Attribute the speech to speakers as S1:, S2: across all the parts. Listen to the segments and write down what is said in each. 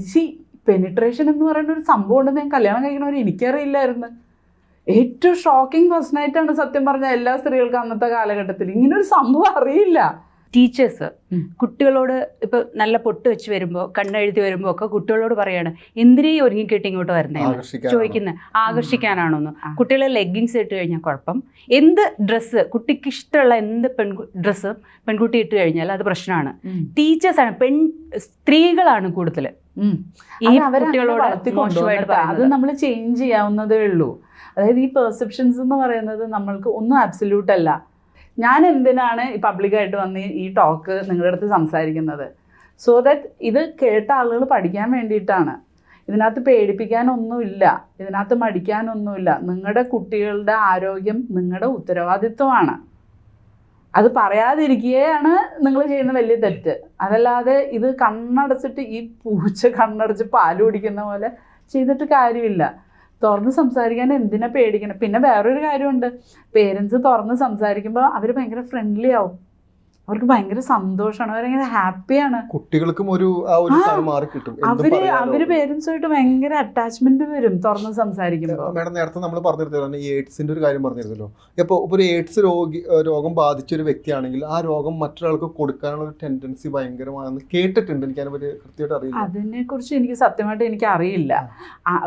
S1: C penetration എന്ന് പറയുന്ന ഒരു സംഭവം ഉണ്ടെന്ന് ഞാൻ കല്യാണം കഴിക്കണവർ എനിക്കറിയില്ലായിരുന്നു. ഏറ്റവും ഷോക്കിംഗ് ഫസ്റ്റ് നൈറ്റാണ് സത്യം പറഞ്ഞ എല്ലാ സ്ത്രീകൾക്കും അന്നത്തെ കാലഘട്ടത്തിൽ. ഇങ്ങനെ ഒരു സംഭവം അറിയില്ല.
S2: ടീച്ചേഴ്സ് കുട്ടികളോട് ഇപ്പൊ നല്ല പൊട്ട് വെച്ച് വരുമ്പോ കണ്ണെഴുതി വരുമ്പോൾ ഒക്കെ കുട്ടികളോട് പറയാണ് എന്തിനേ ഒരുങ്ങിക്കെട്ടി ഇങ്ങോട്ട് വരുന്നേ? ചോദിക്കുന്നത് ആകർഷിക്കാനാണോന്ന്. കുട്ടികളെ ലെഗിങ്സ് ഇട്ട് കഴിഞ്ഞാൽ കുഴപ്പം. എന്ത് ഡ്രസ്സ് കുട്ടിക്ക് ഇഷ്ടമുള്ള എന്ത് പെൺ ഡ്രസ്സ് പെൺകുട്ടി ഇട്ട് കഴിഞ്ഞാൽ അത് പ്രശ്നമാണ്. ടീച്ചേഴ്സാണ് പെൺ സ്ത്രീകളാണ് കൂടുതൽ. ഈ കുട്ടികളോട്
S1: അത് നമ്മൾ ചേഞ്ച് ചെയ്യാവുന്നതേ ഉള്ളൂ. അതായത് ഈ പെർസെപ്ഷൻസ് എന്ന് പറയുന്നത് നമ്മൾക്ക് ഒന്നും അബ്സല്യൂട്ട് അല്ല. ഞാൻ എന്തിനാണ് ഈ പബ്ലിക്കായിട്ട് വന്ന് ഈ ടോക്ക് നിങ്ങളുടെ അടുത്ത് സംസാരിക്കുന്നത്? സോ ദാറ്റ് ഇത് കേട്ട ആളുകൾ പഠിക്കാൻ വേണ്ടിയിട്ടാണ്. ഇതിനകത്ത് പേടിപ്പിക്കാനൊന്നുമില്ല. ഇതിനകത്ത് മടിക്കാനൊന്നുമില്ല. നിങ്ങളുടെ കുട്ടികളുടെ ആരോഗ്യം നിങ്ങളുടെ ഉത്തരവാദിത്വമാണ്. അത് പറയാതിരിക്കുകയാണ് നിങ്ങൾ ചെയ്യുന്ന വലിയ തെറ്റ്. അതല്ലാതെ ഇത് കണ്ണടച്ചിട്ട് ഈ പൂച്ച കണ്ണടച്ച് പാൽ കുടിക്കുന്ന പോലെ ചെയ്തിട്ട് കാര്യമില്ല. തുറന്ന് സംസാരിക്കാൻ എന്തിനാ പേടിക്കണം? പിന്നെ വേറൊരു കാര്യമുണ്ട്. പേരൻസ് തുറന്ന് സംസാരിക്കുമ്പോൾ അവർ ഭയങ്കര ഫ്രണ്ട്ലി ആവും. അവർക്ക് ഭയങ്കര സന്തോഷമാണ്. അവരങ്ങനെ ഹാപ്പിയാണ്.
S3: കുട്ടികൾക്കും ഒരു ആ ഒരു
S1: ആ,
S3: മാറി കിട്ടും. അവർ
S1: അവർ പേരൻസുമായിട്ട് ഭയങ്കര അറ്റാച്ച്മെന്റ് വരും തുറന്ന് സംസാരിക്കുമ്പോൾ
S3: മാഡം നേരത്തെ നമ്മൾ പറഞ്ഞിരുന്നല്ലോ ഈ എയ്ഡ്സിന്റെ ഒരു കാര്യം പറഞ്ഞിരുന്നല്ലോ. ഇപ്പോൾ ഒരു എയ്ഡ്സ് രോഗി രോഗം ബാധിച്ച ഒരു വ്യക്തിയാണെങ്കിൽ ആ രോഗം മറ്റൊരാൾക്ക് കൊടുക്കാനുള്ള ഒരു ടെൻഡൻസി ഭയങ്കരമാണെന്ന് കേട്ടിട്ടുണ്ട്. എനിക്ക് അതിനെ കൃത്യമായിട്ട് അറിയില്ല.
S1: അതിനെ കുറിച്ച് എനിക്ക് സത്യമായിട്ട് എനിക്ക് അറിയില്ല.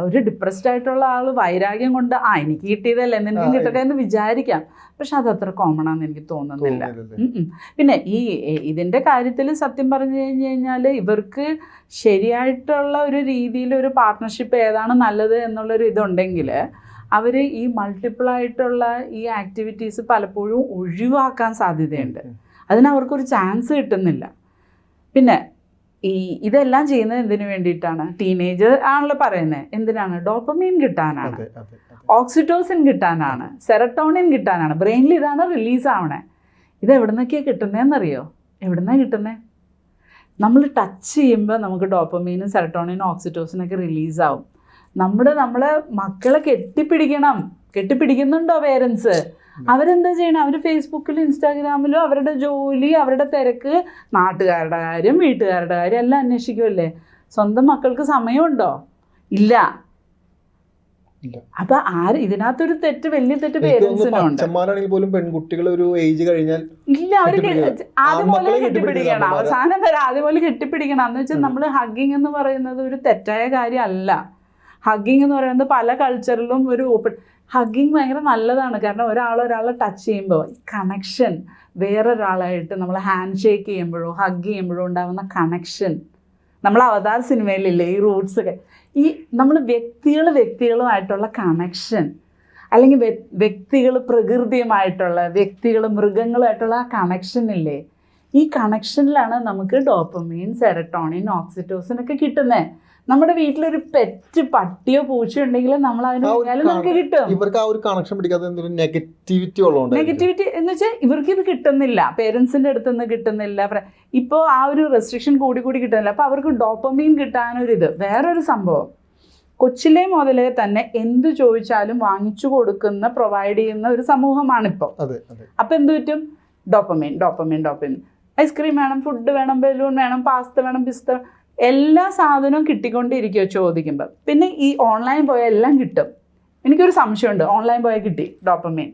S1: ഒരു ഡിപ്രസ്ഡ് ആയിട്ടുള്ള ആൾ വൈരാഗ്യം കൊണ്ട് ആ എനിക്ക് കിട്ടിയതല്ലേ എന്തെങ്കിലും കിട്ടട്ടെ എന്ന് വിചാരിക്കാം. പക്ഷെ അത് അത്ര കോമൺ ആണെന്ന് എനിക്ക് തോന്നുന്നില്ല. പിന്നെ ഈ ഇതിന്റെ ഇതിന്റെ കാര്യത്തിൽ സത്യം പറഞ്ഞു കഴിഞ്ഞു കഴിഞ്ഞാൽ ഇവർക്ക് ശരിയായിട്ടുള്ള ഒരു രീതിയിൽ ഒരു പാർട്ട്ണർഷിപ്പ് ഏതാണ് നല്ലത് എന്നുള്ളൊരു ഇതുണ്ടെങ്കിൽ അവർ ഈ മൾട്ടിപ്പിൾ ആയിട്ടുള്ള ഈ ആക്ടിവിറ്റീസ് പലപ്പോഴും ഒഴിവാക്കാൻ സാധ്യതയുണ്ട്.
S3: അതിനവർക്കൊരു
S1: അതിന് അവർക്കൊരു ചാൻസ് കിട്ടുന്നില്ല. പിന്നെ ഈ ഇതെല്ലാം ചെയ്യുന്നത് എന്തിനു വേണ്ടിയിട്ടാണ്? ടീനേജ് ആണല്ലോ പറയുന്നത് എന്തിനാണ്? ഡോപ്പമീൻ കിട്ടാനാണ്. ഓക്സിറ്റോസിൻ കിട്ടാനാണ്. സെറട്ടോണിൻ കിട്ടാനാണ്. ബ്രെയിനിൽ ഇതാണ് റിലീസ് ആവണേ. ഇത് എവിടെ നിന്നൊക്കെയാണ് കിട്ടുന്നതെന്നറിയോ എവിടെ നിന്നാണ് കിട്ടുന്നത് നമ്മൾ ടച്ച് ചെയ്യുമ്പോൾ നമുക്ക് ഡോപ്പമീനും സെറട്ടോണിനും ഓക്സിറ്റോസിനൊക്കെ റിലീസാവും നമ്മുടെ നമ്മളെ മക്കളെ കെട്ടിപ്പിടിക്കണം. കെട്ടിപ്പിടിക്കുന്നുണ്ടോ പേരൻസ് അവരെന്താ ചെയ്യണം? അവർ ഫേസ്ബുക്കിലും ഇൻസ്റ്റാഗ്രാമിലും അവരുടെ ജോലി അവരുടെ തിരക്ക് നാട്ടുകാരുടെ കാര്യം വീട്ടുകാരുടെ കാര്യം എല്ലാം അന്വേഷിക്കുമല്ലേ സ്വന്തം മക്കൾക്ക് സമയമുണ്ടോ? ഇല്ല. അപ്പൊ ആര് ഇതിനകത്തൊരു തെറ്റ് വലിയ തെറ്റ് പേരൻസിനുണ്ട്
S3: പോലും പെൺകുട്ടികൾ ഒരു ഏജ് കഴിഞ്ഞാൽ
S1: ഇല്ല
S3: അവർ.
S1: ആദ്യം പോലെ കെട്ടിപ്പിടിക്കണം. അവസാനം വരെ ആദ്യം പോലെ കെട്ടിപ്പിടിക്കണം. എന്ന് വെച്ചാൽ. നമ്മൾ ഹഗ്ഗിങ് എന്ന് പറയുന്നത് ഒരു തെറ്റായ കാര്യമല്ല ഹഗ്ഗിങ് എന്ന് പറയുന്നത് പല കൾച്ചറിലും ഒരു ഓപ്പൺ ഹഗ്ഗിങ് ഭയങ്കര നല്ലതാണ്. കാരണം ഒരാൾ ഒരാളെ ടച്ച് ചെയ്യുമ്പോൾ കണക്ഷൻ വേറൊരാളായിട്ട് നമ്മൾ ഹാൻഡ് ഷേക്ക് ചെയ്യുമ്പോഴോ ഹഗ് ചെയ്യുമ്പോഴോ ഉണ്ടാകുന്ന കണക്ഷൻ നമ്മൾ അവതാർ സിനിമയിലില്ലേ ഈ റൂട്ട്സ് ഒക്കെ. ഈ നമ്മൾ വ്യക്തികൾ വ്യക്തികളുമായിട്ടുള്ള കണക്ഷൻ അല്ലെങ്കിൽ വ്യക്തികൾ പ്രകൃതിയുമായിട്ടുള്ള വ്യക്തികൾ മൃഗങ്ങളുമായിട്ടുള്ള ആ കണക്ഷൻ ഇല്ലേ? ഈ കണക്ഷനിലാണ് നമുക്ക് ഡോപ്പമീൻ സെറട്ടോണിൻ ഓക്സിറ്റോസിൻ ഒക്കെ കിട്ടുന്നത് നമ്മുടെ വീട്ടിലൊരു പെറ്റ് പട്ടിയോ പൂച്ചയോ ഉണ്ടെങ്കിൽ നമ്മൾ അതിന് നമുക്ക് കിട്ടും.
S3: ഇവർക്ക് ആ ഒരു കണക്ഷൻ പിടിക്കാതെ നെഗറ്റിവിറ്റി ഉള്ളതുകൊണ്ട്
S1: നെഗറ്റിവിറ്റി എന്ന് വെച്ചാൽ ഇവർക്ക് ഇത് കിട്ടുന്നില്ല. പേരൻസിന്റെ അടുത്ത് നിന്ന് കിട്ടുന്നില്ല ഇപ്പോൾ ആ ഒരു റെസ്ട്രിക്ഷൻ കൂടി കൂടി കിട്ടുന്നില്ല. അപ്പോൾ അവർക്ക് ഡോപ്പമീൻ കിട്ടാനൊരിത്. വേറൊരു സംഭവം. കൊച്ചിലെ മുതലേ തന്നെ എന്ത് ചോദിച്ചാലും വാങ്ങിച്ചു കൊടുക്കുന്ന പ്രൊവൈഡ് ചെയ്യുന്ന ഒരു സമൂഹമാണിപ്പോൾ
S3: അതെ അതെ.
S1: അപ്പോൾ എന്ത് പറ്റും? Dopamine dopamine dopamine ice cream വേണം ഫുഡ് വേണം ബലൂൺ വേണം പാസ്ത വേണം പിസ്ത എല്ലാ സാധനവും കിട്ടിക്കൊണ്ടിരിക്കുമോ ചോദിക്കുമ്പോൾ പിന്നെ ഈ ഓൺലൈൻ പോയാൽ എല്ലാം കിട്ടും. എനിക്കൊരു സംശയമുണ്ട്. ഓൺലൈൻ പോയാൽ കിട്ടി ഡോപ്പമീൻ.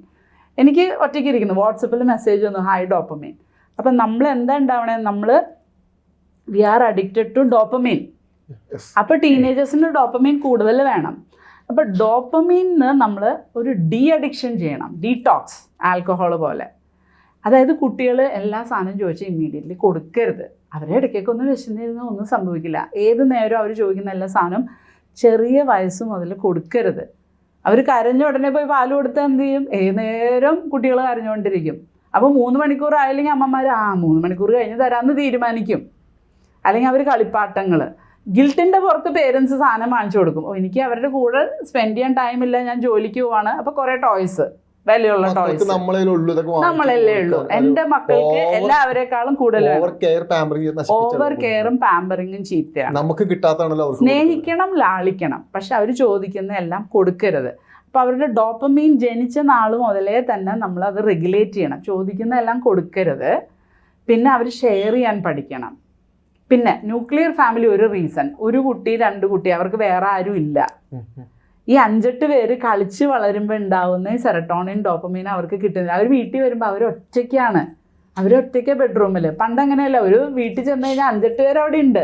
S1: എനിക്ക് ഒറ്റയ്ക്ക് ഇരിക്കുന്നു. വാട്സപ്പിൽ മെസ്സേജ് വന്നു ഹായ് ഡോപ്പമീൻ. അപ്പം നമ്മൾ എന്താ ഉണ്ടാവണേ? നമ്മൾ we are addicted to dopamine. അപ്പോൾ ടീനേജേഴ്സിന് ഡോപ്പമീൻ കൂടുതൽ വേണം. അപ്പോൾ ഡോപ്പമീനിന് നമ്മൾ ഒരു ഡീ അഡിക്ഷൻ ചെയ്യണം. ഡീടോക്സ് ആൽക്കഹോൾ പോലെ. അതായത് കുട്ടികൾ എല്ലാ സാധനവും ചോദിച്ചാൽ ഇമ്മീഡിയറ്റ്ലി കൊടുക്കരുത്. അവരെ ഇടയ്ക്കൊക്കെ ഒന്ന് വിശന്നിരുന്ന ഒന്നും സംഭവിക്കില്ല. ഏത് നേരം അവർ ചോദിക്കുന്ന എല്ലാ സാധനവും ചെറിയ വയസ്സ് മുതൽ കൊടുക്കരുത്. അവർ കരഞ്ഞ ഉടനെ പോയി പാൽ കൊടുത്താൽ എന്ത് ചെയ്യും? ഏത് നേരം കുട്ടികൾ കരഞ്ഞുകൊണ്ടിരിക്കും അപ്പോൾ മൂന്ന് മണിക്കൂർ ആയില്ലെങ്കിൽ അമ്മമാർ ആ മൂന്ന് മണിക്കൂർ കഴിഞ്ഞ് തരാമെന്ന് തീരുമാനിക്കും. അല്ലെങ്കിൽ അവർ കളിപ്പാട്ടങ്ങൾ ഗിൽട്ടിന്റെ പുറത്ത് പേരൻസ് സാധനം വാങ്ങിച്ചു കൊടുക്കും. എനിക്ക് അവരുടെ കൂടെ സ്പെൻഡ് ചെയ്യാൻ ടൈമില്ല ഞാൻ ജോലിക്ക് പോവാണ്. അപ്പോൾ കുറേ ടോയ്സ് വിലയുള്ള ടോയ്സ് നമ്മളല്ലേ ഉള്ളൂ. എന്റെ മക്കൾക്ക് എല്ലാവരെക്കാളും കൂടുതൽ
S3: ഓവർ
S1: കെയറും പാമ്പറിങ്ങും ചീത്തയാണ്.
S3: നമുക്ക് കിട്ടാത്താണല്ലോ
S1: സ്നേഹിക്കണം ലാളിക്കണം. പക്ഷെ അവർ ചോദിക്കുന്ന എല്ലാം കൊടുക്കരുത്. അപ്പോൾ അവരുടെ ഡോപ്പമീൻ ജനിച്ച നാൾ മുതലേ തന്നെ നമ്മൾ അത് റെഗുലേറ്റ് ചെയ്യണം. ചോദിക്കുന്ന എല്ലാം കൊടുക്കരുത്. പിന്നെ അവർ ഷെയർ ചെയ്യാൻ പഠിക്കണം. പിന്നെ ന്യൂക്ലിയർ ഫാമിലി ഒരു റീസൺ ഒരു കുട്ടി രണ്ട് കുട്ടി അവർക്ക് വേറെ ആരും ഇല്ല. ഈ അഞ്ചെട്ട് പേര് കളിച്ച് വളരുമ്പോൾ ഉണ്ടാവുന്ന സെറട്ടോണിൻ ഡോപ്പമീൻ അവർക്ക് കിട്ടുന്നില്ല അവർ വീട്ടിൽ വരുമ്പോൾ അവർ ഒറ്റയ്ക്കാണ്. അവർ ഒറ്റയ്ക്ക് ബെഡ്റൂമിൽ പണ്ട് അങ്ങനെയല്ല. ഒരു വീട്ടിൽ ചെന്ന് കഴിഞ്ഞാൽ അഞ്ചെട്ട് പേര് അവിടെ ഉണ്ട്.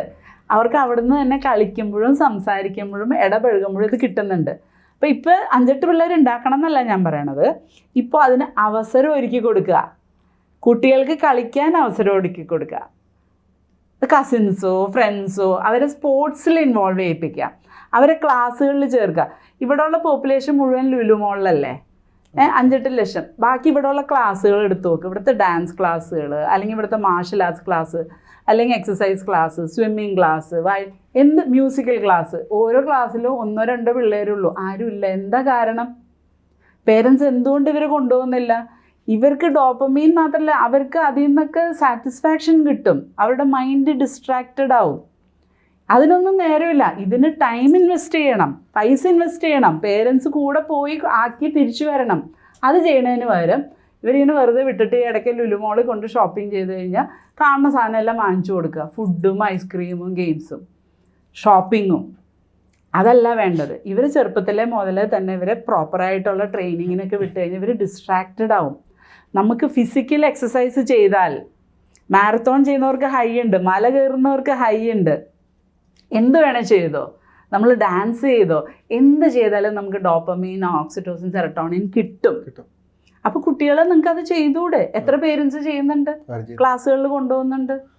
S1: അവർക്ക് അവിടുന്ന് തന്നെ കളിക്കുമ്പോഴും സംസാരിക്കുമ്പോഴും ഇടപഴകുമ്പോഴും ഇത് കിട്ടുന്നുണ്ട്. അപ്പോൾ ഇപ്പോൾ അഞ്ചെട്ട് പിള്ളേർ ഉണ്ടാക്കണം എന്നല്ല ഞാൻ പറയണത്. ഇപ്പോൾ അതിന് അവസരം ഒരുക്കി കൊടുക്കുക. കുട്ടികൾക്ക് കളിക്കാൻ അവസരം ഒരുക്കി കൊടുക്കുക. കസിൻസോ ഫ്രണ്ട്സോ അവരെ സ്പോർട്സിൽ ഇൻവോൾവ് ചെയ്യിപ്പിക്കുക. അവരെ ക്ലാസ്സുകളിൽ ചേർക്കുക. ഇവിടെയുള്ള പോപ്പുലേഷൻ മുഴുവൻ ലുലു ലുലുമോളിലല്ലേ അഞ്ചെട്ട് ലക്ഷം. ബാക്കി ഇവിടെയുള്ള ക്ലാസ്സുകൾ എടുത്തു നോക്ക്. ഇവിടുത്തെ ഡാൻസ് ക്ലാസ്സുകൾ അല്ലെങ്കിൽ ഇവിടുത്തെ മാർഷൽ ആർട്സ് ക്ലാസ് അല്ലെങ്കിൽ exercise class swimming class why എന്ത് മ്യൂസിക്കൽ ക്ലാസ് ഓരോ ക്ലാസ്സിലും ഒന്നോ രണ്ടോ പിള്ളേരുള്ളൂ ആരുമില്ല എന്താ കാരണം? പേരൻസ് എന്തുകൊണ്ട് ഇവരെ കൊണ്ടുപോകുന്നില്ല? ഇവർക്ക് ഡോപ്പമീൻ മാത്രമല്ല അവർക്ക് അതിൽ നിന്നൊക്കെ സാറ്റിസ്ഫാക്ഷൻ കിട്ടും. അവരുടെ മൈൻഡ് ഡിസ്ട്രാക്റ്റഡ് ആവും. അതിനൊന്നും നേരമില്ല. ഇതിന് ടൈം ഇൻവെസ്റ്റ് ചെയ്യണം. പൈസ ഇൻവെസ്റ്റ് ചെയ്യണം. പേരൻസ് കൂടെ പോയി ആക്കി തിരിച്ചു വരണം. അത് ചെയ്യണതിന് പകരം ഇവരിങ്ങനെ വെറുതെ വിട്ടിട്ട് ഇടയ്ക്ക് ലുലുമോളിൽ കൊണ്ട് ഷോപ്പിംഗ് ചെയ്ത് കഴിഞ്ഞാൽ കാണുന്ന സാധനം എല്ലാം വാങ്ങിച്ചു കൊടുക്കുക. ഫുഡും ഐസ്ക്രീമും ഗെയിംസും ഷോപ്പിങ്ങും അതല്ല വേണ്ടത്. ഇവർ ചെറുപ്പത്തിലെ മുതലേ തന്നെ ഇവരെ പ്രോപ്പറായിട്ടുള്ള ട്രെയിനിങ്ങിനൊക്കെ വിട്ട് കഴിഞ്ഞാൽ ഇവർ ഡിസ്ട്രാക്റ്റഡ് ആവും. നമുക്ക് ഫിസിക്കൽ എക്സസൈസ് ചെയ്താൽ മാരത്തോൺ ചെയ്യുന്നവർക്ക് ഹൈ ഉണ്ട്. മല കയറുന്നവർക്ക് ഹൈ ഉണ്ട്. എന്ത് വേണേൽ ചെയ്തോ. നമ്മൾ ഡാൻസ് ചെയ്തോ. എന്ത് ചെയ്താലും നമുക്ക് ഡോപ്പമീൻ ഓക്സിറ്റോസിൻ സെറട്ടോണിൻ കിട്ടും. അപ്പോൾ കുട്ടികളെ നിങ്ങൾക്ക് അത് ചെയ്തുകൂടെ എത്ര പേരൻസ് ചെയ്യുന്നുണ്ട്? ക്ലാസ്സുകളിൽ കൊണ്ടുപോകുന്നുണ്ട്?